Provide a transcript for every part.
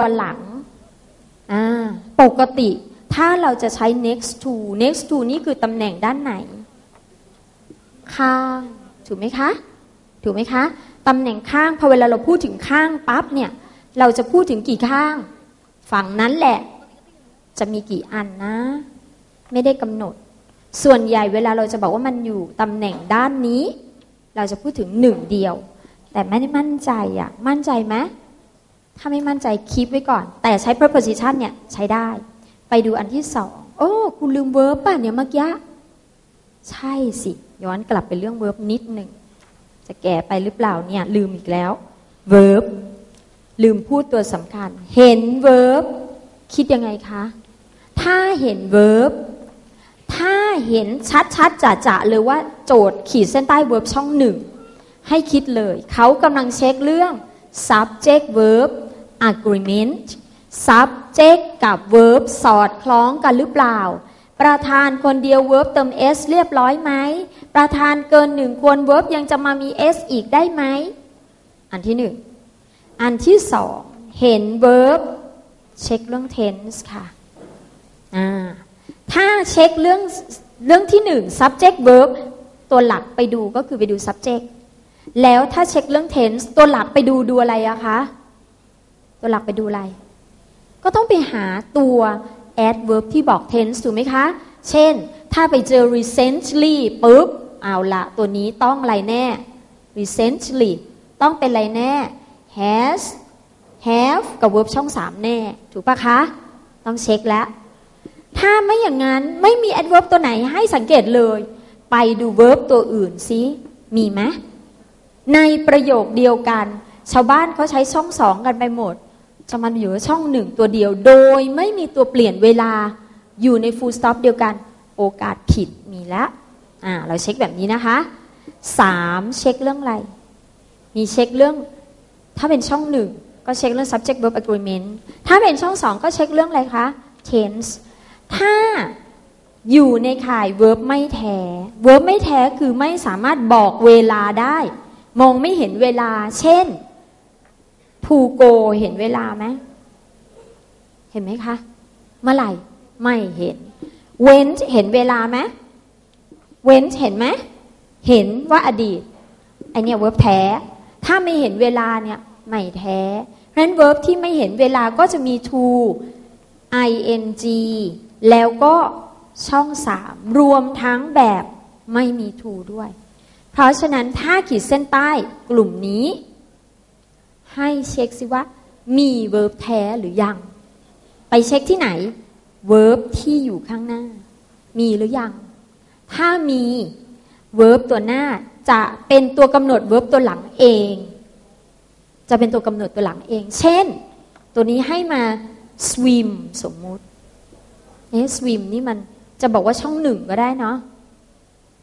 ตัวหลังอ่าปกติถ้าเราจะใช้ next to next to นี่คือตำแหน่งด้านไหน ข้าง ถูกไหมคะ ถูกไหมคะ ตำแหน่งข้าง พอเวลาเราพูดถึงข้างปั๊บเนี่ย เราจะพูดถึงกี่ข้าง ฝั่งนั้นแหละ จะมีกี่อันนะ ไม่ได้กำหนด ส่วนใหญ่เวลาเราจะบอกว่ามันอยู่ตำแหน่งด้านนี้ เราจะพูดถึงหนึ่งเดียว แต่ไม่ได้มั่นใจอะมั่นใจไหม ถ้าไม่มั่นใจคีปไว้ก่อน แต่ใช้ preposition เนี่ยใช้ได้ ไปดูอันที่สองโอ้คุณลืมเวิร์บป่ะเนี่ยเมื่อกี้ใช่สิ ย้อนกลับไปเรื่องเวิร์บนิดหนึ่ง จะแก่ไปหรือเปล่าเนี่ยลืมอีกแล้วเวิร์บลืมพูดตัวสำคัญ เห็นเวิร์บคิดยังไงคะ ถ้าเห็นเวิร์บถ้าเห็นชัดๆจะๆเลยว่าโจทย์ขีดเส้นใต้เวิร์บช่องหนึ่งให้คิดเลย เขากำลังเช็คเรื่อง subject verb agreement subject กับ verb สอดคล้องกันหรือเปล่า ประธานคนเดียว verb เติม s เรียบร้อยไหม ประธานเกินหนึ่งควร verb ยังจะมามี s อีกได้ไหม อันที่หนึ่ง อันที่สอง เห็น verb เช็คเรื่อง tense ค่ะถ้าเช็คเรื่องเรื่องที่หนึ่ง subject verb ตัวหลักไปดูก็คือไปดู subject แล้วถ้าเช็คเรื่อง tense ตัวหลักไปดูดูอะไรอะคะ ตัวหลักไปดูอะไร ก็ต้องไปหาตัว adverb ที่บอก tense ถูกไหมคะ เช่น ถ้าไปเจอ recently ปุ๊บ เอาละตัวนี้ต้องอะไรแน่ recently ต้องเป็นอะไรแน่ has have กับ verb ช่องสามแน่ ถูกปะคะ ต้องเช็คแล้ว ถ้าไม่อย่างนั้นไม่มี adverb ตัวไหนให้สังเกตเลย ไปดู verb ตัวอื่นซิมีไหมในประโยคเดียวกัน ชาวบ้านเขาใช้ช่องสองกันไปหมด จะมันอยู่ช่องหนึ่งตัวเดียว โดยไม่มีตัวเปลี่ยนเวลาอยู่ใน full stop เดียวกัน โอกาสผิดมีแล้วอ่าเราเช็คแบบนี้นะคะสามเช็คเรื่องอะไร มีเช็คเรื่อง ถ้าเป็นช่องหนึ่งก็เช็คเรื่อง subject verb agreement ถ้าเป็นช่องสองก็เช็คเรื่องอะไรคะ tense ถ้าอยู่ในข่าย verb ไม่แท้ verb ไม่แท้คือไม่สามารถบอกเวลาได้ มองไม่เห็นเวลา เช่น ทูโกเห็นเวลาไหมเห็นไหมคะ เมื่อไหร่ ไม่เห็น เว้นเห็นเวลาไหมเว้นเห็นไหมเห็นว่าอดีตไอเนี่ยเวิร์บแท้ ถ้าไม่เห็นเวลาเนี่ยไม่แท้เพราะฉะนั้นเวิร์บที่ไม่เห็นเวลาก็จะมี to ing แล้วก็ช่องสามรวมทั้งแบบไม่มี to ด้วย เพราะฉะนั้นถ้าขีดเส้นใต้กลุ่มนี้ ให้เช็คซิว่ามีเวิร์บแท้หรือยัง ไปเช็คที่ไหนเวิร์บที่อยู่ข้างหน้า มีหรือยัง ถ้ามีเวิร์บตัวหน้าจะเป็นตัวกำหนดเวิร์บตัวหลังเอง จะเป็นตัวกำหนดตัวหลังเอง เช่น ตัวนี้ให้มา swim สมมุติเอ๊ะ swim นี่มันจะบอกว่าช่องหนึ่งก็ได้เนาะ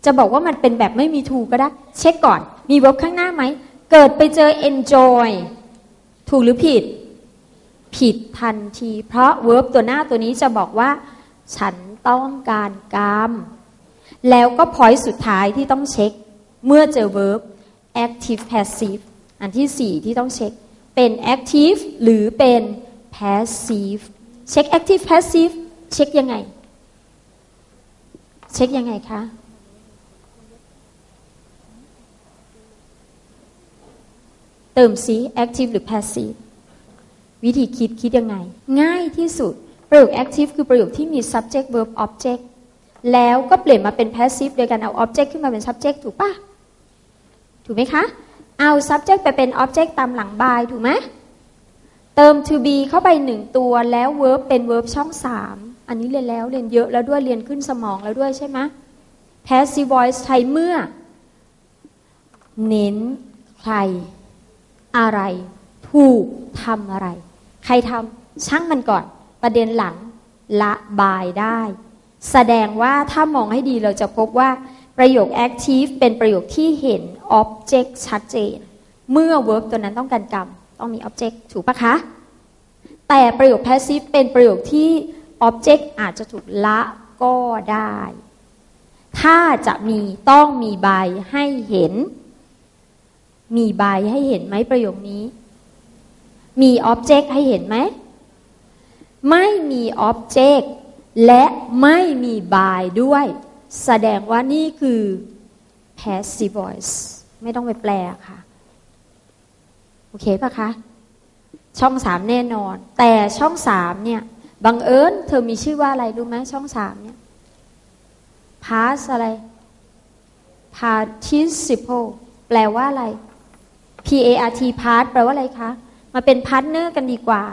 จะบอกว่ามันเป็นแบบไม่มีทูก็ได้ เช็คก่อน มีเวิร์บข้างหน้าไหม เกิดไปเจอ enjoy ถูกหรือผิด ผิดทันที เพราะเวิร์บตัวหน้าตัวนี้จะบอกว่า ฉันต้องการกรรมแล้วก็พอยต์สุดท้ายที่ต้องเช็ค เมื่อเจอเวิร์บ active passive อันที่สี่ที่ต้องเช็ค เป็น active หรือเป็น passive เช็ค active passive เช็คยังไง เช็คยังไงคะ เติมสี active หรือ passive วิธีคิดคิดยังไง ง่ายที่สุด ประโยค active คือประโยคที่มี subject verb object แล้วก็เปลี่ยนมาเป็น passive โดยการเอา object ขึ้นมาเป็น subject ถูกปะถูกไหมคะ เอา subject ไปเป็น object ตามหลัง by ถูกไหมเติม to be เข้าไปหนึ่งตัวแล้ว verb เป็น verb ช่องสามอันนี้เรียนแล้วเรียนเยอะแล้วด้วยเรียนขึ้นสมองแล้วด้วยใช่ไหม passive voice ใช้เมื่อ เน้นใคร อะไร ถูกทำอะไร ใครทำช่างมันก่อน ประเด็นหลังละบายได้ แสดงว่าถ้ามองให้ดีเราจะพบว่าประโยค active เป็นประโยคที่เห็น object ชัดเจน เมื่อ verb ตัวนั้นต้องการกรรม ต้องมี object ถูกปะคะ แต่ประโยค passive เป็นประโยคที่ object อาจจะถูกละก็ได้ ถ้าจะมีต้องมีใบให้เห็น มีใบให้เห็นไหมประโยคนี้ มีอ็อบเจกต์ให้เห็นไหม ไม่มี object และไม่มี by ด้วย แสดงว่านี่คือ passive voice ไม่ต้องไปแปลค่ะ โอเคปะคะ ช่องสามแน่นอน แต่ช่องสามเนี่ยบังเอิญเธอมีชื่อว่าอะไรรู้ไหมช่องสามเนี่ย past อะไร participle แปลว่าอะไร P A R T part แปลว่าอะไรคะ มาเป็นพาร์ทเนอร์กันดีกว่า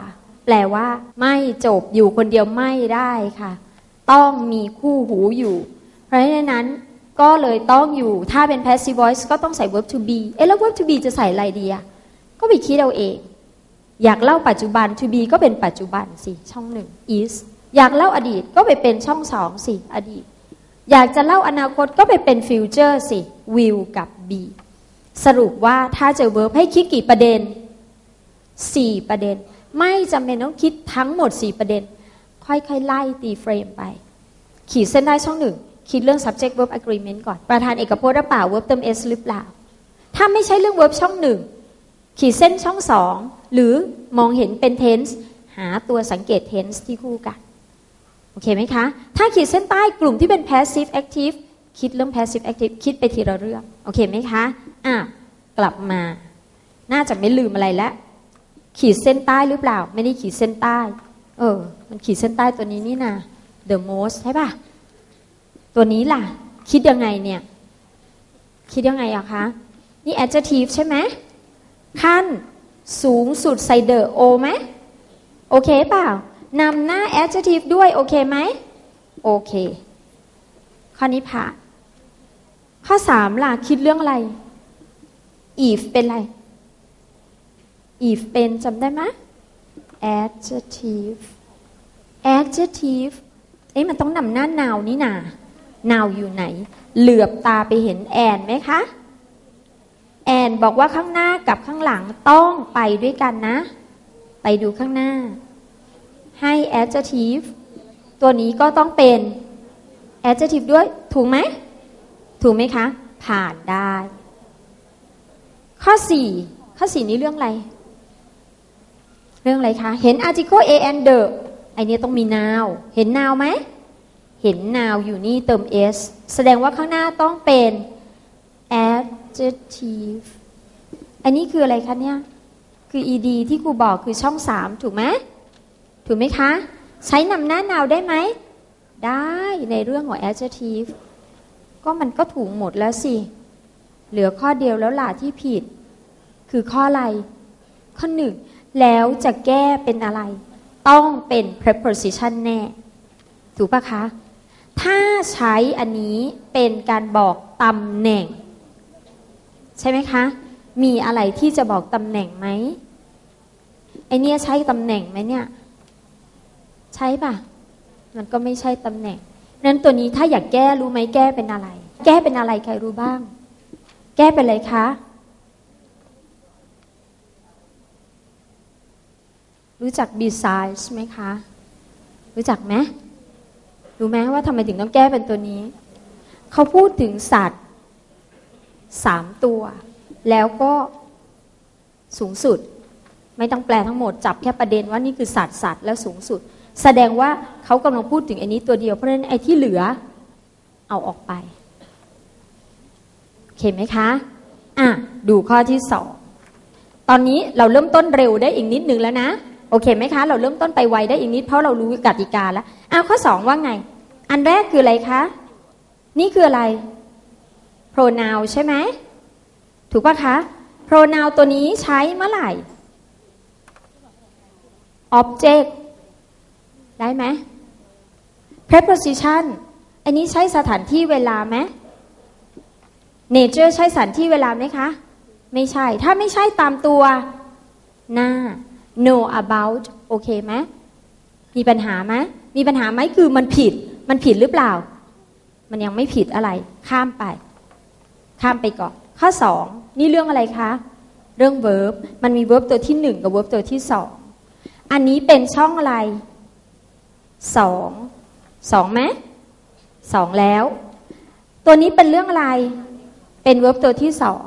แปลว่า ไม่จบอยู่คนเดียวไม่ได้ค่ะ ต้องมีคู่หูอยู่ เพราะฉะนั้นก็เลยต้องอยู่ถ้าเป็น passive voice ก็ต้องใส่ verb to be เอ๊ะแล้ว verb to be จะใส่อะไรดีอะก็ไปคิดเอาเอง อยากเล่าปัจจุบัน to be ก็เป็นปัจจุบันสิ ช่องหนึ่ง is อยากเล่าอดีตก็ไปเป็นช่องสองสิ อดีต อยากจะเล่าอนาคตก็ไปเป็น future สิ will กับ be สรุปว่าถ้าเจอ verb ให้คิดกี่ประเด็น 4 ประเด็น ไม่จำเป็นต้องคิดทั้งหมด 4 ประเด็น ค่อยๆ ไล่ตีเฟรมไป ขีดเส้นได้ช่องหนึ่งคิดเรื่อง subject verb agreement ก่อน ประธานเอกพจน์หรือเปล่า verb เติม s หรือเปล่า ถ้าไม่ใช่เรื่อง verb ช่องหนึ่งขีดเส้นช่องสองหรือมองเห็นเป็น tense หาตัวสังเกต tense ที่คู่กัน โอเคไหมคะ ถ้าขีดเส้นใต้กลุ่มที่เป็น passive active คิดเรื่อง passive active คิดไปทีละเรื่อง โอเคไหมคะ อะกลับมา น่าจะไม่ลืมอะไรแล้วขีดเส้นใต้หรือเปล่า ไม่ได้ขีดเส้นใต้ เออ มันขีดเส้นใต้ตัวนี้นี่นะ the most ใช่ป่ะตัวนี้ล่ะ คิดยังไงเนี่ย คิดยังไงอะคะ นี่ adjective ใช่ไหมขั้นสูงสุดใส่ the o ไหมโอเคเปล่านำหน้า adjective ด้วย โอเคไหม โอเค ข้อนี้ผ่านข้อสามล่ะ คิดเรื่องอะไร if เป็นอะไร if เป็นจำได้ไหม adjective adjective เอ๊ะมันต้องนำหน้านาวนี่นา นาวอยู่ไหน เหลือบตาไปเห็นแอนไหมคะ แอนบอกว่าข้างหน้ากับข้างหลังต้องไปด้วยกันนะ ไปดูข้างหน้า ให้ adjective ตัวนี้ก็ต้องเป็น adjective ด้วย ถูกไหม ถูกไหมคะ ผ่านได้ ข้อ4ข้อ4นี้เรื่องอะไร เรื่องอะไรคะ เห็น article a and the ไอเนี้ยต้องมี now เห็น now ไหม เห็น now อยู่นี่เติม s แสดงว่าข้างหน้าต้องเป็น adjective อันนี้คืออะไรคะเนี่ย คือ ed ที่ครูบอกคือช่อง3ถูกไหม ถูกไหมคะ ใช้นำหน้า now ได้ไหม ได้ในเรื่องของ adjective ก็มันก็ถูกหมดแล้วสิ เหลือข้อเดียวแล้วล่ะที่ผิด คือข้ออะไร ข้อหนึ่ง แล้วจะแก้เป็นอะไร ต้องเป็น preposition แน่ ถูกปะคะ ถ้าใช้อันนี้เป็นการบอกตำแหน่ง ใช่ไหมคะ มีอะไรที่จะบอกตำแหน่งไหมไอเนี้ยใช้ตำแหน่งไหมเนี่ย ใช่ปะมันก็ไม่ใช่ตำแหน่งนั้นตัวนี้ถ้าอยากแก้รู้ไหมแก้เป็นอะไร แก้เป็นอะไรใครรู้บ้าง แก้เป็นอะไรคะ รู้จัก besides ไหมคะ รู้จักไหมรู้ไหมว่าทำไมถึงต้องแก้เป็นตัวนี้ เขาพูดถึงสัตว์สามตัว แล้วก็สูงสุด ไม่ต้องแปลทั้งหมดจับแค่ประเด็นว่านี่คือสัตว์สัตว์แล้วสูงสุด แสดงว่าเขากำลังพูดถึงไอ้นี้ตัวเดียวเพราะฉะนั้นไอ้ที่เหลือเอาออกไป เห็นไหมคะ อะ ดูข้อที่สองตอนนี้เราเริ่มต้นเร็วได้อีกนิดนึงแล้วนะ โอเคไหมคะ เราเริ่มต้นไปไวได้อีกนิดเพราะเรารู้กติกาแล้วอะข้อสองว่าไง อันแรกคืออะไรคะ นี่คืออะไร pronoun ใช่ไหม ถูกปะคะ pronoun ตัวนี้ใช้เมื่อไหร่ object ได้ไหม preposition อันนี้ใช้สถานที่เวลาไหม nature ใช้สถานที่เวลาไหมคะ ไม่ใช่ ถ้าไม่ใช่ตามตัวหน้า know about โอเคไหมมีปัญหาไหมมีปัญหาไหมคือมันผิด มันผิดหรือเปล่า มันยังไม่ผิดอะไร ข้ามไป ข้ามไปก่อน ข้อสองนี่เรื่องอะไรคะ เรื่อง verb มันมี verb ตัวที่หนึ่งกับ verb ตัวที่สองอันนี้เป็นช่องอะไรสองสองไหมสองแล้ว ตัวนี้เป็นเรื่องอะไร เป็น verb ตัวที่สอง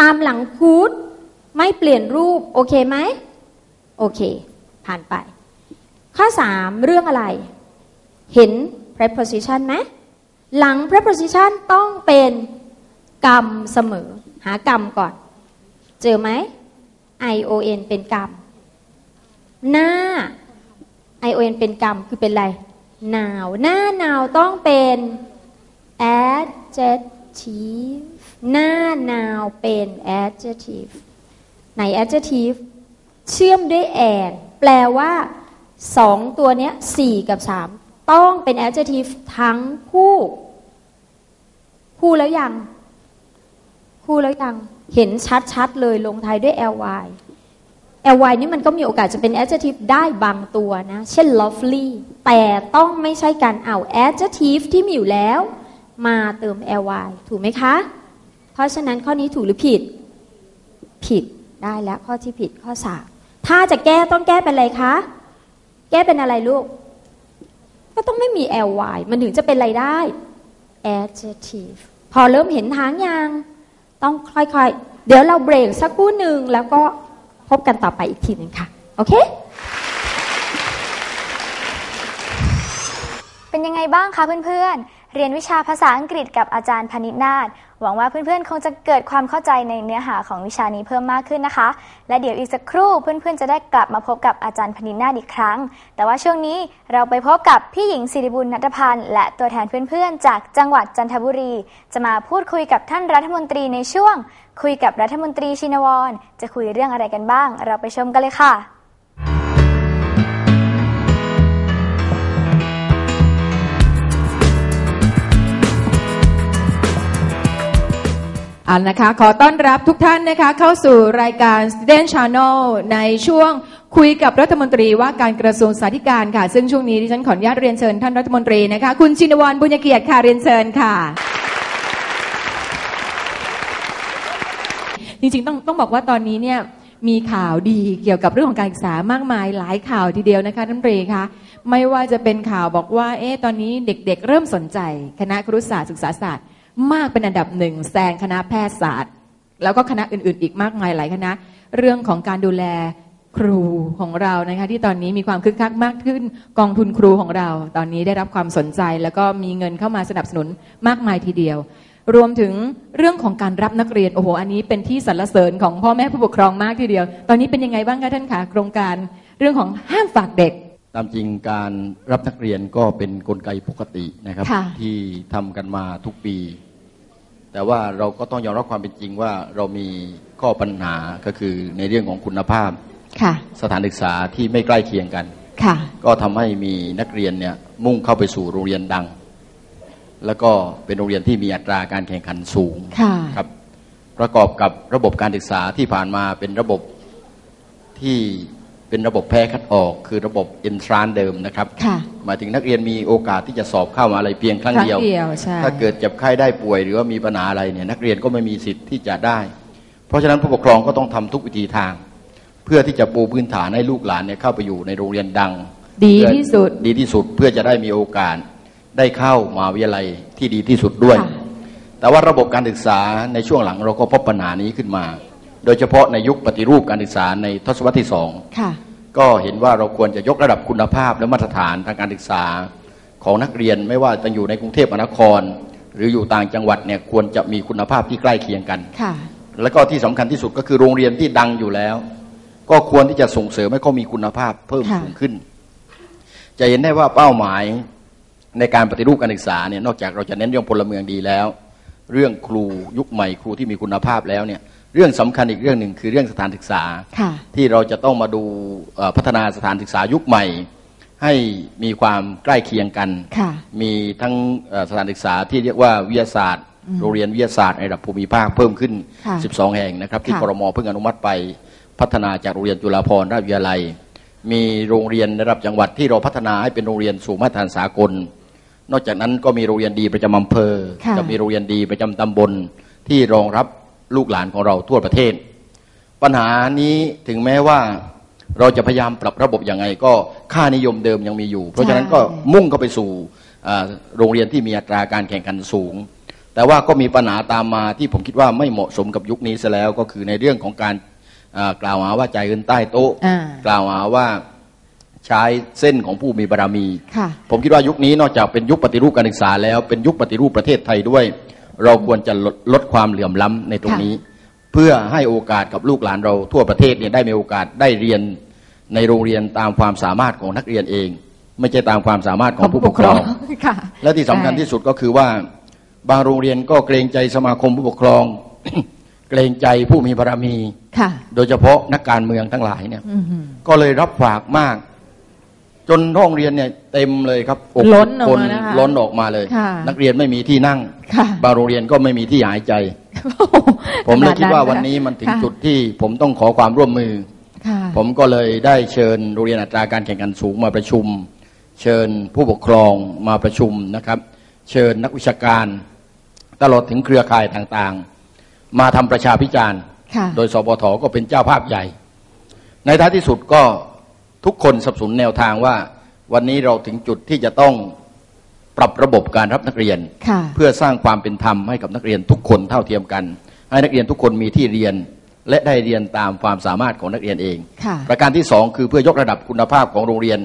ตามหลังคูดไม่เปลี่ยนรูป โอเคไหม โอเค ผ่านไป ข้อ 3 เรื่องอะไร เห็น preposition ไหมหลัง preposition ต้องเป็นกรรมเสมอ หากรรมก่อน เจอไหม ion เป็นกรรม หน้า ion เป็นกรรม คือเป็นอะไร now หน้า now ต้องเป็น adjective หน้า now เป็น adjective ใน adjective เชื่อมด้วย and แปลว่าสองตัวเนี้ยสี่กับสามต้องเป็น adjective ทั้งคู่คู่แล้วยัง คู่แล้วยัง เห็นชัดๆเลยลงท้ายด้วย ly ly นี่มันก็มีโอกาสจะเป็น adjective ได้บางตัวนะ เช่น lovely แต่ต้องไม่ใช่การเอา adjective ที่มีอยู่แล้ว มาเติม ly ถูกไหมคะ เพราะฉะนั้นข้อนี้ถูกหรือผิด ผิดได้แล้วข้อที่ผิดข้อสามถ้าจะแก้ต้องแก้เป็นอะไรคะ แก้เป็นอะไรลูก ก็ต้องไม่มี ly มันถึงจะเป็นอะไรได้ adjective พอเริ่มเห็นทางยัง ต้องค่อยๆ เดี๋ยวเราเบรกสักครู่หนึ่งแล้วก็พบกันต่อไปอีกทีหนึ่งค่ะ โอเค เป็นยังไงบ้างคะเพื่อนๆ เรียนวิชาภาษาอังกฤษกับอาจารย์พนิษนาถหวังว่าเพื่อนๆ คงจะเกิดความเข้าใจในเนื้อหาของวิชานี้เพิ่มมากขึ้นนะคะ และเดี๋ยวอีกสักครู่เพื่อนๆ จะได้กลับมาพบกับอาจารย์พนิษนาถอีกครั้ง แต่ว่าช่วงนี้เราไปพบกับพี่หญิงสิริบุญนัทพันธ์และตัวแทนเพื่อนๆ จากจังหวัดจันทบุรี จะมาพูดคุยกับท่านรัฐมนตรีในช่วง คุยกับรัฐมนตรีชินวร จะคุยเรื่องอะไรกันบ้าง เราไปชมกันเลยค่ะ เอาละนะคะขอต้อนรับทุกท่านนะคะเข้าสู่รายการ Student Channel ในช่วงคุยกับรัฐมนตรีว่าการกระทรวงสาธารณการค่ะ ซึ่งช่วงนี้ดิฉันขออนุญาตเรียนเชิญท่านรัฐมนตรีนะคะ คุณชินวรบุญเกียรติค่ะเรียนเชิญค่ะ จริงๆต้องต้องบอกว่าตอนนี้เนี่ยมีข่าวดีเกี่ยวกับเรื่องของการศึกษามากมายหลายข่าวทีเดียวนะคะท่านเรคะไม่ว่าจะเป็นข่าวบอกว่าเอ๊ะตอนนี้เด็กๆ เริ่มสนใจ คณะครุศาสตร์ศึกษาศาสตร์ มากเป็นอันดับหนึ่งแซงคณะแพทยศาสตร์ แล้วก็คณะอื่นๆ อีกมากมายหลายคณะ เรื่องของการดูแลครูของเรานะคะที่ตอนนี้มีความคึกคักมากขึ้นกองทุนครูของเรา ตอนนี้ได้รับความสนใจ แล้วก็มีเงินเข้ามาสนับสนุนมากมายทีเดียว รวมถึงเรื่องของการรับนักเรียนโอ้โหอันนี้เป็นที่สรรเสริญของพ่อแม่ผู้ปกครองมากทีเดียว ตอนนี้เป็นยังไงบ้างคะท่านคะโครงการเรื่องของห้ามฝากเด็ก ตามจริงการรับนักเรียนก็เป็นนกลไกปกตินะครับ ค่ะ ที่ทำกันมาทุกปี แต่ว่าเราก็ต้องยอมรับความเป็นจริงว่าเรามีข้อปัญหาก็คือในเรื่องของคุณภาพ ค่ะ สถานศึกษาที่ไม่ใกล้เคียงกัน ค่ะ ก็ทำให้มีนักเรียนเนี่ยมุ่งเข้าไปสู่โรงเรียนดัง แล้วก็เป็นโรงเรียนที่มีอัตราการแข่งขันสูง ค่ะ ครับประกอบกับระบบการศึกษาที่ผ่านมาเป็นระบบที่ เป็นระบบแพ้คัดออก คือระบบเอนทรานเดิมนะครับค่ะ หมายถึงนักเรียนมีโอกาสที่จะสอบเข้ามาอะไรเพียงครั้งเดียว ครั้งเดียวใช่ ถ้าเกิดเจ็บไข้ได้ป่วยหรือว่ามีปัญหาอะไรเนี่ยนักเรียนก็ไม่มีสิทธิ์ที่จะได้ เพราะฉะนั้นผู้ปกครองก็ต้องทำทุกวิธีทาง เพื่อที่จะปูพื้นฐานให้ลูกหลานเนี่ยเข้าไปอยู่ในโรงเรียนดัง ดีที่สุด ดีที่สุดเพื่อจะได้มีโอกาสได้เข้ามหาวิทยาลัยที่ดีที่สุดด้วย ค่ะ แต่ว่าระบบการศึกษาในช่วงหลังเราก็พบปัญหานี้ขึ้นมา โดยเฉพาะในยุคปฏิรูปการศึกษาในทศวรรษที่สองค่ะก็เห็นว่าเราควรจะยกระดับคุณภาพและมาตรฐานทางการศึกษาของนักเรียนไม่ว่าจะอยู่ในกรุงเทพมหานคร หรืออยู่ต่างจังหวัดเนี่ยควรจะมีคุณภาพที่ใกล้เคียงกันค่ะแล้วก็ที่สำคัญที่สุดก็คือโรงเรียนที่ดังอยู่แล้ว ก็ควรที่จะส่งเสริมให้เขามีคุณภาพเพิ่มค่ะสูงขึ้น จะเห็นได้ว่าเป้าหมายในการปฏิรูปการศึกษาเนี่ยนอกจากเราจะเน้นเรื่องพลเมืองดีแล้ว เรื่องครูยุคใหม่ครูที่มีคุณภาพแล้วเนี่ย เรื่องสำคัญอีกเรื่องหนึ่งคือเรื่องสถานศึกษาค่ะที่เราจะต้องมาดูเอ่อพัฒนาสถานศึกษายุคใหม่ ให้มีความใกล้เคียงกันค่ะมีทั้งเอ่อสถานศึกษาที่เรียกว่าวิทยาศาสตร์โรงเรียนวิทยาศาสตร์ในระดับภูมิภาคเพิ่มขึ้นค่ะ12 แห่งนะครับ ที่ค่ะครมเพิ่งอนุมัติไปพัฒนาจากโรงเรียนจุฬาภรณราชวิทยาลัย มีโรงเรียนในระดับจังหวัดที่เราพัฒนาให้เป็นโรงเรียนสู่มาตรฐานสากล นอกจากนั้นก็มีโรงเรียนดีประจำอำเภอค่ะจะมีโรงเรียนดีประจำตำบลที่รองรับ ลูกหลานของเราทั่วประเทศ ปัญหานี้ถึงแม้ว่าเราจะพยายามปรับระบบยังไงก็ค่านิยมเดิมยังมีอยู่ เพราะฉะนั้นก็มุ่งเข้าไปสู่อ่าโรงเรียนที่มีอัตราการแข่งขันสูง แต่ว่าก็มีปัญหาตามมาที่ผมคิดว่าไม่เหมาะสมกับยุคนี้ซะแล้วก็คือในเรื่องของการอ่ากล่าวหาว่าจ่ายเงินใต้โต๊ะอ่ากล่าวหาว่าใช้เส้นของผู้มีบารมีค่ะผมคิดว่ายุคนี้นอกจากเป็นยุคปฏิรูปการศึกษาแล้วเป็นยุคปฏิรูปประเทศไทยด้วย เราควรจะลดลดความเหลื่อมล้ำในตรงนี้ เพื่อให้โอกาสกับลูกหลานเราทั่วประเทศเนี่ยได้มีโอกาสได้เรียนในโรงเรียนตามความสามารถของนักเรียนเอง ไม่ใช่ตามความสามารถของผู้ปกครองค่ะและที่สำคัญที่สุดก็คือว่า บางโรงเรียนก็เกรงใจสมาคมผู้ปกครอง เกรงใจผู้มีบารมีค่ะโดยเฉพาะนักการเมืองทั้งหลายเนี่ยอือหือก็เลยรับฝากมาก จนห้องเรียนเนี่ยเต็มเลยครับอกล้นออกคนมานะคะล้นออกมาเลย ค่ะนักเรียนไม่มีที่นั่งค่ะ บางโรงเรียนก็ไม่มีที่หายใจ ผมเลยคิดว่าวันนี้มันถึงค่ะจุดที่ผมต้องขอความร่วมมือ ค่ะ ผมก็เลยได้เชิญโรงเรียนอัตราการแข่งขันสูงมาประชุม เชิญผู้ปกครองมาประชุมนะครับ เชิญนักวิชาการ ตลอดถึงเครือข่ายต่างๆ มาทำประชาพิจารณ์ ค่ะ โดยสปทก็เป็นเจ้าภาพใหญ่ ในท้ายที่สุดก็ ทุกคนสนับสนุนแนวทางว่า วันนี้เราถึงจุดที่จะต้องปรับระบบการรับนักเรียนค่ะเพื่อสร้างความเป็นธรรมให้กับนักเรียนทุกคนเท่าเทียมกัน ให้นักเรียนทุกคนมีที่เรียนและได้เรียนตามความสามารถของนักเรียนเองค่ะประการที่สองคือเพื่อยกระดับคุณภาพของโรงเรียน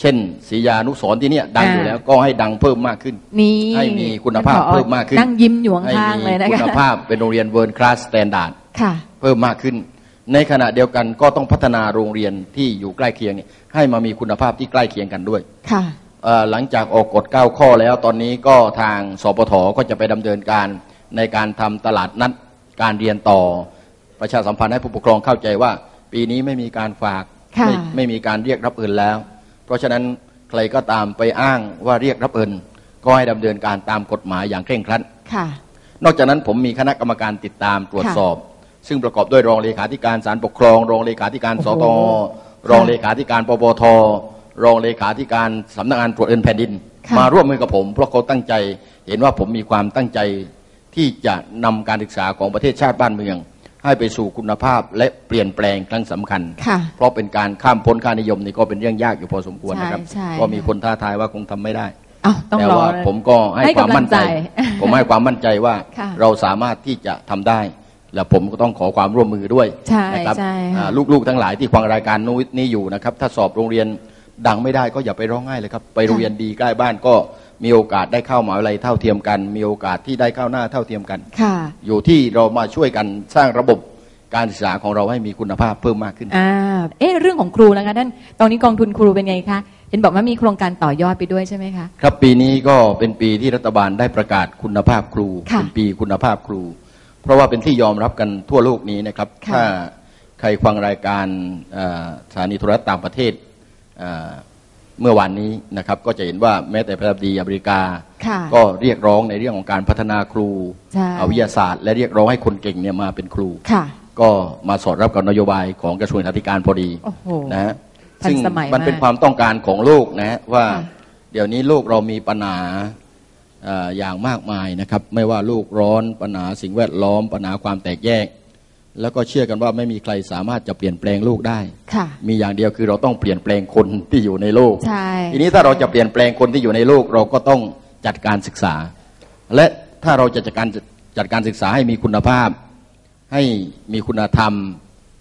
เช่นศรียานุสรณ์ที่เนี่ยดังอยู่อ่าแล้วก็ให้ดังเพิ่มมากขึ้นนี่ให้มีคุณภาพท่นผอเพิ่มมากขึ้นนั่งยิ้มอยู่ให้ข้างมีๆเลยนะคะคุณภาพเป็นโรงเรียนเวิร์นคลาสสแตนดาร์ดค่ะเพิ่มมากขึ้น ในขณะเดียวกันก็ต้องพัฒนาโรงเรียนที่อยู่ใกล้เคียงเนี่ยให้มามีคุณภาพที่ใกล้เคียงกันด้วยค่ะเอ่อหลังจากออกกฎ 9 ข้อแล้วตอนนี้ก็ทางสปทก็จะไปดำเนินการในการทำตลาดนัดการเรียนต่อ ประชาสัมพันธ์ให้ผู้ปกครองเข้าใจว่า ปีนี้ไม่มีการฝากค่ะไม่ไม่มีการเรียกรับเงินแล้ว เพราะฉะนั้นใครก็ตามไปอ้างว่าเรียกรับเงินก็ให้ดำเนินการตามกฎหมายอย่างเคร่งครัดค่ะนอกจากนั้นผมมีคณะกรรมการติดตามตรวจสอบ ซึ่งประกอบด้วยรองเลขาธิการศาลปกครอง รองเลขาธิการสโอ้ตโหรองเลขาธิการปปทรองเลขาธิการสำนักงานตรวจเงินแผ่นดินค่ะมาร่วมมือกับผม เพราะเขาตั้งใจเห็นว่าผมมีความตั้งใจที่จะนำการศึกษาของประเทศชาติบ้านเมือง ให้ไปสู่คุณภาพและเปลี่ยนแปลงครั้งสำคัญค่ะเพราะเป็นการข้ามพ้นค่านิยมนี่ก็เป็นเรื่องยากอยู่พอสมควรนะครับใช่ใช่ก็มีคนท้าทายว่าคงทำไม่ได้เอ้าต้องแต่รอว่าเลยผมก็ให้ให้ความกำลังมั่นใจใจ ผมให้ความมั่นใจว่าค่ะเราสามารถที่จะทำได้ และผมก็ต้องขอความร่วมมือด้วยใช่นะครับใช่ค่ะ อ่าลูกๆทั้งหลายที่ฟังรายการนู้นนี้อยู่นะครับ ถ้าสอบโรงเรียนดังไม่ได้ก็อย่าไปร้องไห้เลยครับไปโรงเรียนดีใกล้บ้านก็มีโอกาสได้เข้ามหาวิทยาลัยเท่าเทียมกัน มีโอกาสที่ได้เข้าหน้าเท่าเทียมกัน ค่ะอยู่ที่เรามาช่วยกันสร้างระบบการศึกษาของเราให้มีคุณภาพเพิ่มมากขึ้น อ่าเอ๊ะเรื่องของครูแล้วคะท่านตอนนี้กองทุนครูเป็นไงคะเห็นบอกว่ามีโครงการต่อยอดไปด้วยใช่ไหมคะ ครับปีนี้ก็เป็นปีที่รัฐบาลได้ประกาศคุณภาพครู ค่ะเป็นปีคุณภาพครู เพราะว่าเป็นที่ยอมรับกันทั่วโลกนี้นะครับค่ะถ้าใครฟังรายการเอ่อสถานีโทรทัศน์ต่างประเทศเอ่อเมื่อวานนี้นะครับ ก็จะเห็นว่าแม้แต่ประธานาธิบดีอเมริกาค่ะก็เรียกร้องในเรื่องของการพัฒนาครูใช่เอาวิทยาศาสตร์ และเรียกร้องให้คนเก่งเนี่ยมาเป็นครูค่ะก็มาสอดรับกับนโยบายของกระทรวงศึกษาธิการพอดีโอ้โหนะฮะทันซึ่งสมัยมันเป็นมากความต้องการของโลกนะฮะว่าค่ะเดี๋ยวนี้โลกเรามีปัญหาเอ่ออย่างมากมายนะครับ ไม่ว่าโลกร้อนปัญหาสิ่งแวดล้อมปัญหาความแตกแยก แล้วก็เชื่อกันว่าไม่มีใครสามารถจะเปลี่ยนแปลงโลกได้ ค่ะ มีอย่างเดียวคือเราต้องเปลี่ยนแปลงคนที่อยู่ในโลก ใช่ ทีนี้ถ้าเราจะเปลี่ยนแปลงคนที่อยู่ในโลกเราก็ต้องจัดการศึกษา และถ้าเราจะจัดการจัดการศึกษาให้มีคุณภาพ ให้มีคุณธรรม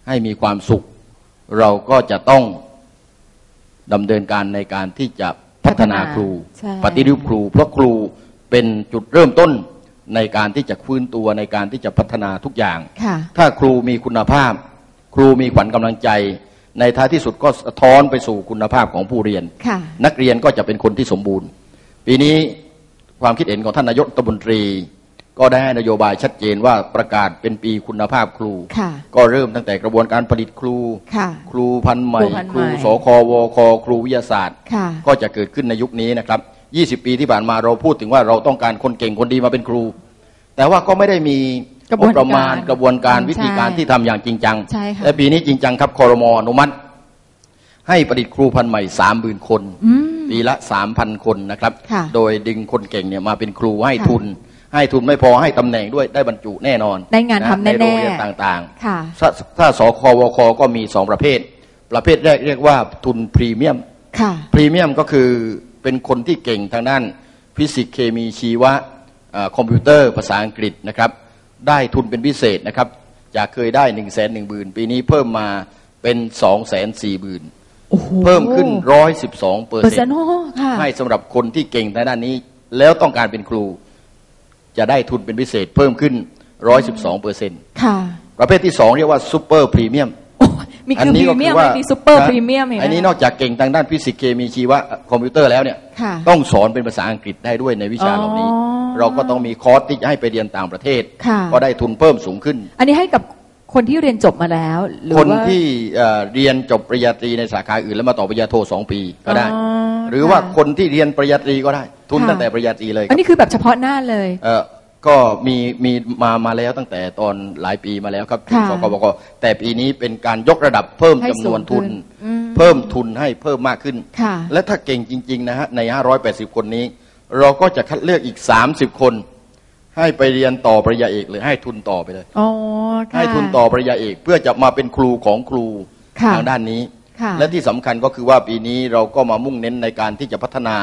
ให้มีความสุข เราก็จะต้องดำเนินการในการที่จะพัฒนาครูใช่ปฏิรูปครู เพราะครู เป็นจุดเริ่มต้นในการที่จะฟื้นตัวในการที่จะพัฒนาทุกอย่างค่ะถ้าครูมีคุณภาพ ครูมีขวัญกำลังใจ ในท้ายที่สุดก็สะท้อนไปสู่คุณภาพของผู้เรียนค่ะนักเรียนก็จะเป็นคนที่สมบูรณ์ ปีนี้ความคิดเห็นของท่านนายกรัฐมนตรี ก็ได้ให้นโยบายชัดเจนว่าประกาศเป็นปีคุณภาพครูค่ะก็เริ่มตั้งแต่กระบวนการผลิตครูค่ะครูพันธุ์ใหม่ ครูพันธุ์ครูใหม่สค วค ครูวิทยาศาสตร์ค่ะก็จะเกิดขึ้นในยุคนี้นะครับ 20 ปีที่ผ่านมาเราพูดถึงว่าเราต้องการคนเก่งคนดีมาเป็นครู แต่ว่าก็ไม่ได้มีกระบวนงประมาณการกระบวนการใช่วิธีการที่ทำอย่างจริงจังใช่ค่ะและปีนี้จริงจังครับคอรมออนุมัติ ให้ประดิษฐ์ครูพันธุ์ใหม่สามหมื่นคนอืมปีละสามพันคนนะครับค่ะโดยดึงคนเก่งเนี่ยมาเป็นครูให้ค่ะทุน ให้ทุนไม่พอให้ตำแหน่งด้วยได้บรรจุแน่นอน ได้งานทำแน่ๆในโรงเรียนต่างค่ะๆถ้าถ้าสควคก็มีสองประเภท ประเภทแรกเรียกว่าทุนพรีเมียมค่ะพรีเมียมก็คือ เป็นคนที่เก่งทางด้านฟิสิกส์เคมีชีวะเอ่อคอมพิวเตอร์ภาษาอังกฤษนะครับได้ทุนเป็นพิเศษนะครับจากเคยได้หนึ่งแสนหนึ่งหมื่นปีนี้เพิ่มมาเป็นสองแสนสี่หมื่นโอ้โหเพิ่มขึ้นร้อยสิบสองเปอร์เปอร์เซ็เซ็นนต์ต์โอ้ค่ะให้สำหรับคนที่เก่งในด้านนี้ แล้วต้องการเป็นครู จะได้ทุนเป็นพิเศษเพิ่มขึ้นร้อยสิบสองเปอร์เซ็นต์ค่ะประเภทที่สองเรียกว่าซูเปอร์พรีเมียม โอ้มีคือพรีเมียมไหมมีซูเปอร์พรีเมียมเห็นไหมอันนี้นอกจากเก่งทางด้านฟิสิกส์เคมีชีวะคอมพิวเตอร์แล้วเนี่ย ค่ะต้องสอนเป็นภาษาอังกฤษได้ด้วยในวิชาเหล่านี้ อ๋อเราก็ต้องมีคอร์สที่จะให้ไปเรียนต่างประเทศ ค่ะ ก็ได้ทุนเพิ่มสูงขึ้น อันนี้ให้กับคนที่เรียนจบมาแล้วหรือคนว่า ที่เอ่อเรียนจบปริญญาตรีในสาขาอื่นแล้วมาต่อปริญญาโทสองปีก็ได้ อ๋อหรือว่าค่ะคนที่เรียนปริญญาตรีก็ได้ ทุนค่ะ ตั้งแต่ปริญญาตรีเลยคอัรันบนี้คือแบบเฉพาะหน้าเลย เอ่อ ก็มีมีมามาแล้วตั้งแต่ตอนหลายปีมาแล้วครับค่ะสกบกแต่ปีนี้เป็นการยกระดับเพิ่มให้จำนวนทุนสูงขึ้นอืม เพิ่มทุนให้เพิ่มมากขึ้น ค่ะ และถ้าเก่งจริง ๆ นะฮะ ใน 580 คนนี้ เราก็จะคัดเลือกอีก 30 คน ให้ไปเรียนต่อปริญญาเอกหรือให้ทุนต่อไปเลย อ๋อค่ะ ให้ทุนต่อปริญญาเอก เพื่อจะมาเป็นครูของครูค่ะ ทางด้านนี้ ค่ะและที่สำคัญก็คือว่าปีนี้เราก็มามุ่งเน้นในการที่จะพัฒนา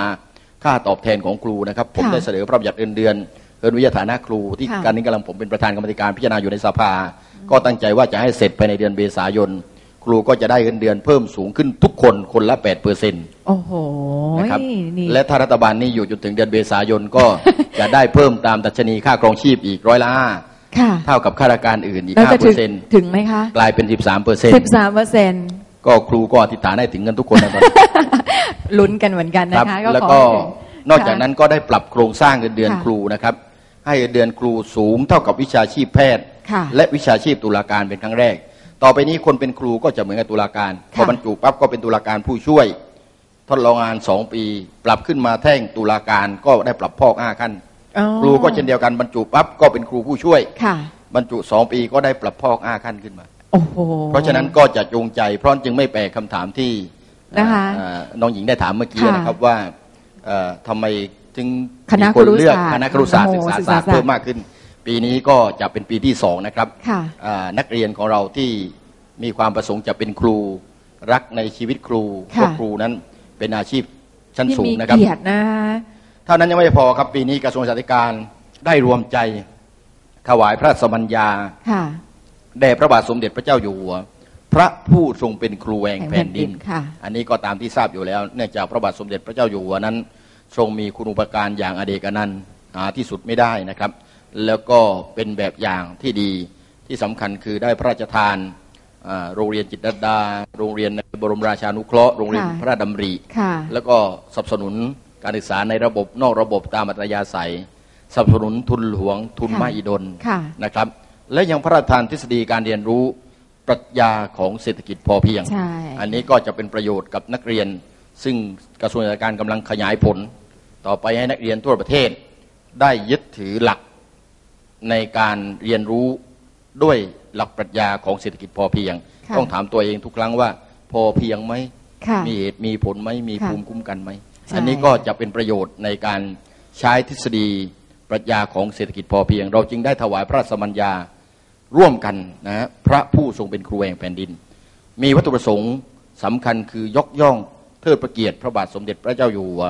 ค่าตอบแทนของครูนะครับ ผมค่ะได้เสนอพระบัญญัติเงินเดือน เงินวิทยาฐานะครูที่ค่ะ การนี้กำลังผมเป็นประธานกรรมาธิการพิจารณาอยู่ในสภา ก็ตั้งใจว่าจะให้เสร็จภายในเดือนเมษายน ครูก็จะได้เงินเดือนเพิ่มสูงขึ้นทุกคนคนละ8เปอร์เซ็นต์ โอ้โหนะครับนี่ และถ้ารัฐบาลนี้อยู่จนถึงเดือนเมษายนก็ จะได้เพิ่มตามดัชนีค่าครองชีพอีกร้อยละห้าค่ะเท่ากับข้าราชการอื่นอีกเราห้าจะเปถึองร์เซ็นต์ถึงไหมคะกลายเป็นสิบสามเปอร์เซ็นต์สิบสามเปอร์เซ็นต์ก็ครูก็อธิษฐานให้ถึงกันทุกคนนะตอนนี้ลุ้นกันเหมือนกันคนะรับคะแล้วขก็ให้ถึงนอกจากนั้นก็ได้ปรับโครงสร้างเงินเดือนค่ะ ครูนะครับ ให้เงินเดือนครูสูงเท่ากับวิชาชีพแพทย์ค่ะและวิชาชีพตุลาการเป็นครั้งแรก ต่อไปนี้คนเป็นครูก็จะเหมือนกับตุลาการพค่ะอบรรจุปั๊บก็เป็นตุลาการผู้ช่วยทดลองงานสองปี ปรับขึ้นมาแท่งตุลาการก็ได้ปรับพอกห้าขั้นอ๋อครูก็เช่นเดียวกันบรรจุปั๊บก็เป็นครูผู้ช่วยค่ะบรรจุสองปีก็ได้ปรับพอกห้าขั้นขึ้นมาโอ้โหเพราะฉะนั้นก็จะจูงใจ เพราะจึงไม่แปลกคำถามที่นะคะเอ่อน้องหญิงได้ถามเมื่อกี้ค่ะนะครับว่าเอ่อทำไมถึง คณะมีครุเลือกศาสตร์คณะครุศาสตร์โอ้ศึกโหษาศึกศาษาสตร์ศาสตร์เพิ่มมากขึ้น ปีนี้ก็จะเป็นปีที่สองนะครับค่ะอ่านักเรียนของเราที่มีความประสงค์จะเป็นครูรักในชีวิตครูเพค่ะราะครูนั้นเป็นอาชีพชั้นที่สูงมีนะครับ เกียรตินะคะเท่านั้นยังไม่พอครับปีนี้กระทรวงศึกษาธิการได้รวมใจถวายพระสมัญญา ค่ะ แด่พระบาทสมเด็จพระเจ้าอยู่หัว พระผู้ทรงเป็นครูแห่งแผ่นดินค่ะ อันนี้ก็ตามที่ทราบอยู่แล้ว เนื่องจากพระบาทสมเด็จพระเจ้าอยู่หัวนั้น ทรงมีคุณูปการอย่างอเดกอนันต์หาที่สุดไม่ได้นะครับ แล้วก็เป็นแบบอย่างที่ดีที่สำคัญคือได้พระราชทานอ่าโรงเรียนจิตรลดา โรงเรียนในบรมราชานุเคราะห์โรงเรียนค่ะพระราชดำริค่ะแล้วก็สนับสนุนการศึกษาในระบบนอกระบบตามอัตยาศัยสนับสนุนทุนหลวงทุนค่ะมหิดลค่ะนะครับ และยังพระราชทานทฤษฎีการเรียนรู้ปรัชญาของเศรษฐกิจพอเพียงใช่อันนี้ก็จะเป็นประโยชน์กับนักเรียน ซึ่งกระทรวงศึกษาธิการกำลังขยายผล ต่อไปให้นักเรียนทั่วประเทศ ได้ยึดถือหลักในการเรียนรู้ด้วยหลักปรัชญาของเศรษฐกิจพอเพียงค่ะต้องถามตัวเองทุกครั้งว่า พอเพียงไหมค่ะมีเหตุมีผลไหมมีค่ะภูมิคุ้มกันไหมใช่อันนี้ก็จะเป็นประโยชน์ในการใช้ทฤษฎีปรัชญาของเศรษฐกิจพอเพียง เราจึงได้ถวายพระราชสมัญญาร่วมกันนะฮะพระผู้ทรงเป็นครูแห่งแผ่นดิน มีวัตถุประสงค์สำคัญคือยกย่องเทิดพระเกียรติพระบาทสมเด็จพระเจ้าอยู่หัว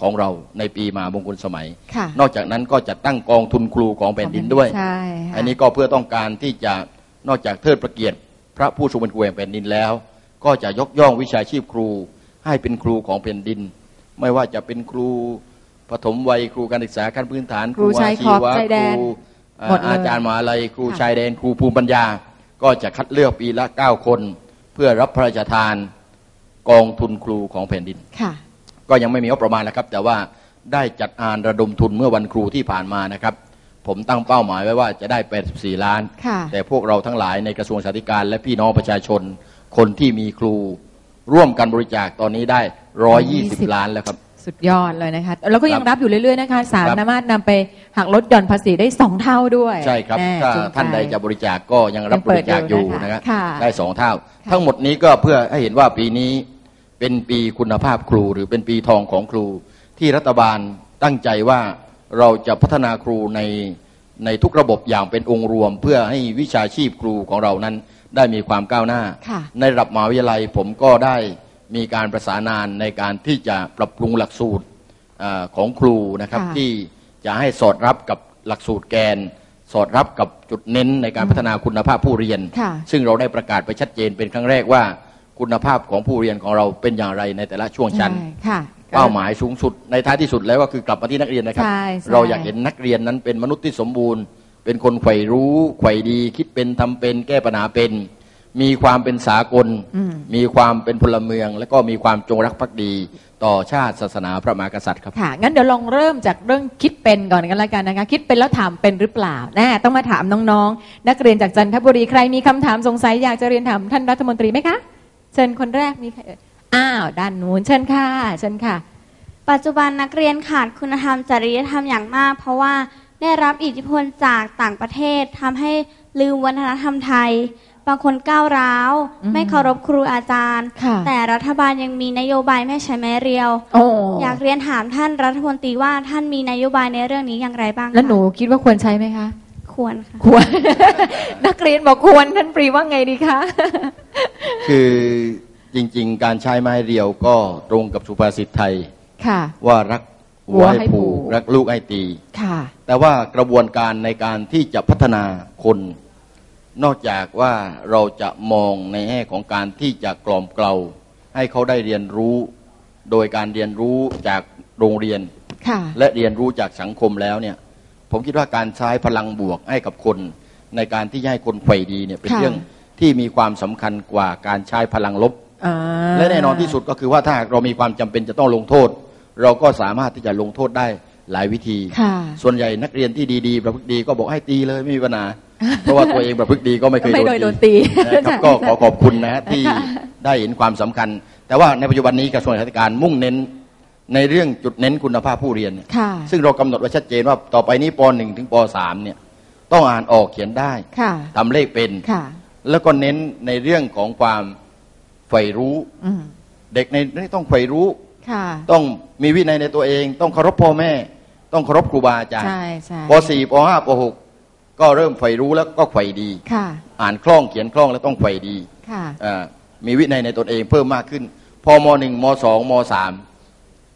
ของเราในปีมหามงคลสมัย ค่ะ นอกจากนั้นก็จะตั้งกองทุนครูของแผ่นดินด้วย ใช่ค่ะ อันนี้ก็เพื่อต้องการที่จะนอกจากเทิดพระเกียรติ พระผู้ทรงเป็นครูแห่งแผ่นดินแล้ว ก็จะยกย่องวิชาชีพครูให้เป็นครูของแผ่นดิน ไม่ว่าจะเป็นครูปฐมวัยครูการศึกษาขั้นพื้นฐานครูชายขอบวชายแดนครูเอ่อหมดเลยอาจารย์มหาลัยครูค่ะ ชายแดน ครูภูมิปัญญา ก็จะคัดเลือกปีละ 9 คน เพื่อรับพระราชทาน กองทุนครูของแผ่นดิน ค่ะ ก็ยังไม่มีงบประมาณนะครับ แต่ว่าได้จัดอ่านระดมทุนเมื่อวันครูที่ผ่านมานะครับ ผมตั้งเป้าหมายไว้ว่าจะได้ 84 ล้าน ค่ะแต่พวกเราทั้งหลายในกระทรวงสาธารณการและพี่น้องประชาชน คนที่มีครู ร่วมกันบริจาคตอนนี้ได้ 120 ล้านแล้วครับ สุดยอดเลยนะคะ แล้วก็ยังรับอยู่เรื่อยๆนะคะ สามครับสามารถนำไปหักลดหย่อนภาษีได้สองเท่าด้วยใช่ครับ แน่ถ้าจริงท่านใดจะบริจาคก็ยังรับบริจาคอยู่ยังเปิดอยู่นะนะครัคะบค่ะได้สองเท่า ค่ะ ทั้งหมดนี้ก็เพื่อให้เห็นว่าปีนี้ เป็นปีคุณภาพครู หรือเป็นปีทองของครู ที่รัฐบาลตั้งใจว่าเราจะพัฒนาครูในในทุกระบบอย่างเป็นองค์รวม เพื่อให้วิชาชีพครูของเรานั้นได้มีความก้าวหน้าค่ะในระดับมหาวิทยาลัยผมก็ได้มีการประสานงานในการที่จะปรับปรุงหลักสูตรเออของครูนะครับค่ะที่จะให้สอดรับกับหลักสูตรแกน สอดรับกับจุดเน้นในการพัฒนาคุณภาพผู้เรียนค่ะซึ่งเราได้ประกาศไปชัดเจนเป็นครั้งแรกว่า คุณภาพของผู้เรียนของเราเป็นอย่างไรในแต่ละช่วงชั้นใช่ค่ะ เป้าหมายสูงสุดในท้ายที่สุดแล้วก็คือกลับมาที่นักเรียนนะครับ ใช่ใช่ เราอยากเห็นนักเรียนนั้นเป็นมนุษย์ที่สมบูรณ์ เป็นคนใฝ่รู้ใฝ่ดี คิดเป็นทำเป็นแก้ปัญหาเป็น มีความเป็นสากลอืมมีความเป็นพลเมือง และก็มีความจงรักภักดี ต่อชาติศาสนาพระมหากษัตริย์ครับ ค่ะ งั้นเดี๋ยวลองเริ่มจากเรื่องคิดเป็นก่อนกันละกันนะคะ คิดเป็นแล้วถามเป็นหรือเปล่าแน่ต้องมาถามน้องๆ นักเรียนจากจันทบุรีใครมีคำถามสงสัยอยากจะเรียนถามท่านรัฐมนตรีไหมคะ เชิญคนแรกมีใครเอ่ยอ้าวด้านนู้นเชิญค่ะเชิญค่ะ ปัจจุบันนักเรียนขาดคุณธรรมจริยธรรมอย่างมาก เพราะว่าได้รับอิทธิพลจากต่างประเทศทำให้ลืมวัฒนธรรมไทย บางคนก้าวร้าว อืมไม่เคารพครูอาจารย์ ค่ะ แต่รัฐบาลยังมีนโยบายไม่ใช้ไม้เรียว โอ้อยากเรียนถามท่านรัฐมนตรีว่าท่านมีนโยบายในเรื่องนี้อย่างไรบ้างคะแล้วหนูคิดว่าควรใช้ไหมคะ ควรค่ะ ควร นักเรียนบอกควรท่านปรีว่าไงดีคะ คือจริง ๆ การใช้ไม้เรียวก็ตรงกับสุภาษิตไทย ค่ะ ว่ารักวัวัววให้ให้ผูผูกกรักลูกให้ตี ค่ะ แต่ว่ากระบวนการในการที่จะพัฒนาคน นอกจากว่าเราจะมองในแง่ของการที่จะกล่อมเกลาให้เขาได้เรียนรู้โดยการเรียนรู้จากโรงเรียนค่ะและเรียนรู้จากสังคมแล้วเนี่ย ผมคิดว่าการใช้พลังบวกให้กับคน ในการที่จะให้คนใฝ่ดีเนี่ยเป็นค่ะ เรื่องที่มีความสำคัญกว่าการใช้พลังลบ อ่าและแน่นอนที่สุดก็คือว่าถ้าหากเรามีความจำเป็นจะต้องลงโทษ เราก็สามารถที่จะลงโทษได้หลายวิธี ค่ะ ส่วนใหญ่นักเรียนที่ดีๆ ประพฤติดีก็บอกให้ตีเลยไม่มีปัญหา เพราะว่าตัวเองประพฤติดีก็ไม่เคยไม่เคยโดโดนนตีตีนะครับก็ขอขอบคุณนะฮะที่ค่ะได้เห็นความสำคัญ แต่ว่าในปัจจุบันนี้กระทรวงศึกษาธิการมุ่งเน้น ในเรื่องจุดเน้นคุณภาพผู้เรียนเนี่ยค่ะ ซึ่งเรากำหนดไว้ชัดเจนว่าต่อไปนี้ป .1 ถึงป .3 เนี่ยต้องอ่านออกเขียนได้ค่ะ ทำเลขเป็น ค่ะ แล้วก็เน้นในเรื่องของความใฝ่รู้ อืมเด็กในนี้ต้องใฝ่รู้ ค่ะ ต้องมีวินัยในตัวเอง ต้องเคารพพ่อแม่ ต้องเคารพครูบาอาจารย์ใช่ใช่ป .4 ป .5 ป .6 ก็เริ่มใฝ่รู้แล้วก็ใฝ่ดี ค่ะ อ่านคล่องเขียนคล่องแล้วต้องใฝ่ดีค่ะ อ่ามีวินัยในตนเองเพิ่มมากขึ้น พอม .1 ม .2 ม .3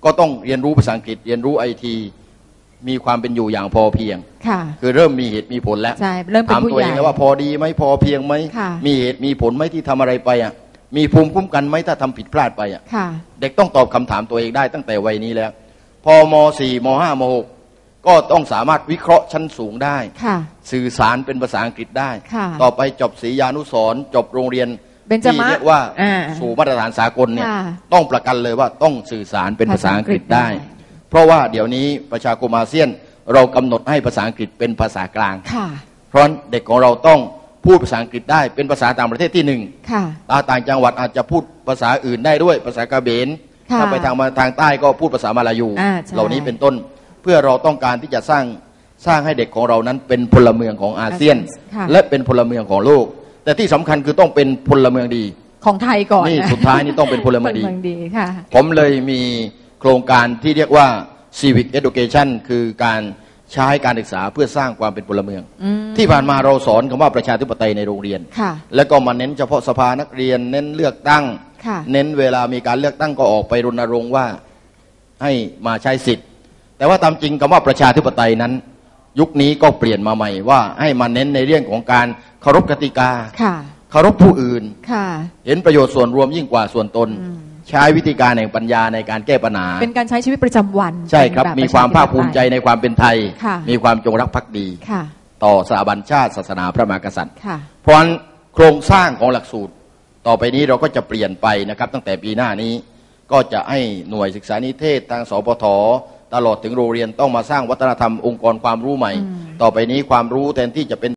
ก็ต้องเรียนรู้ภาษาอังกฤษ เรียนรู้ไอทีมีความเป็นอยู่อย่างพอเพียง ค่ะ คือเริ่มมีเหตุมีผลแล้วใช่เริ่มเป็นถามผู้ตัวใหเอญ่ งแล้วว่าพอดีไหมพอเพียงไหมค่ะ มีเหตุมีผลไหมที่ทำอะไรไปอะมีภูมิคุ้มกันไหมถ้าทำผิดพลาดไปอะ ค่ะ เด็กต้องตอบคำถามตัวเองได้ตั้งแต่วัยนี้แล้ว พอม .4 ม .5 ม .6 ก็ต้องสามารถวิเคราะห์ชั้นสูงได้ ค่ะ สื่อสารเป็นภาษาอังกฤษได้ ค่ะ ต่อไปจบศรียานุสรณ์จบโรงเรียน เบญจที่มะเรียกว่าอ่า สู่มาตรฐานสากลเนี่ยค่ะต้องประกันเลยว่าต้องสื่อสารเป็นภาษาอังกฤษได้ภาษาอังกฤษได้ เพราะว่าเดี๋ยวนี้ประชาคมอาเซียนเรากำหนดให้ภาษาอังกฤษเป็นภาษากลาง ค่ะ เพราะฉะนั้นเด็กของเราต้องพูดภาษาอังกฤษได้เป็นภาษาต่างประเทศที่หนึ่ง ค่ะ ตาต่างจังหวัดอาจจะพูดภาษาอื่นได้ด้วยภาษากาเบนค่ะถ้าไปทางมาทางใต้ก็พูดภาษามาลายู อ่าใช่เหล่านี้เป็นต้นเพื่อเราต้องการที่จะสร้างสร้างให้เด็กของเรานั้นเป็นพลเมืองของอาเซียน ค่ะ และเป็นพลเมืองของโลก แต่ที่สำคัญคือต้องเป็นพลเมืองดี ของไทยก่อนนี่ะสุดท้ายนี่ต้องเป็นพลเมืองดีพลเมืองดีค่ะผมเลยมีโครงการที่เรียกว่า civic education คือการใช้การศึกษาเพื่อสร้างความเป็นพลเมืองอืมที่ผ่านมาเราสอนคำว่าประชาธิปไตยในโรงเรียนค่ะแล้วก็มาเน้นเฉพาะสภานักเรียน เน้นเลือกตั้งค่ะเน้นเวลามีการเลือกตั้งก็ออกไปรณรงค์ว่าให้มาใช้สิทธิ์ แต่ว่าตามจริงคำว่าประชาธิปไตยนั้น ยุคนี้ก็เปลี่ยนมาใหม่ว่าให้มาเน้นในเรื่องของการเคารพกติกาค่ะเคารพผู้อื่นค่ะเห็นประโยชน์ส่วนรวมยิ่งกว่าส่วนตน ใช้วิธีการแห่งปัญญาในการแก้ปัญหา เป็นการใช้ชีวิตประจำวัน ใช่ครับเป็นแมีความภาคภูมิใจในความเป็นไทยค่ะมีความจงรักภักดีค่ะต่อสถาบันชาติศาสนาพระมหากษัตริย์ค่ะเพราะฉะนั้นโครงสร้างของหลักสูตร ต่อไปนี้เราก็จะเปลี่ยนไปนะครับ ตั้งแต่ปีหน้านี้ก็จะให้หน่วยศึกษานิเทศทางสปท ตลอดถึงโรงเรียนต้องมาสร้างวัฒนธรรมองค์กรความรู้ใหม่ ต่อไปนี้ความรู้แทนที่จะเป็น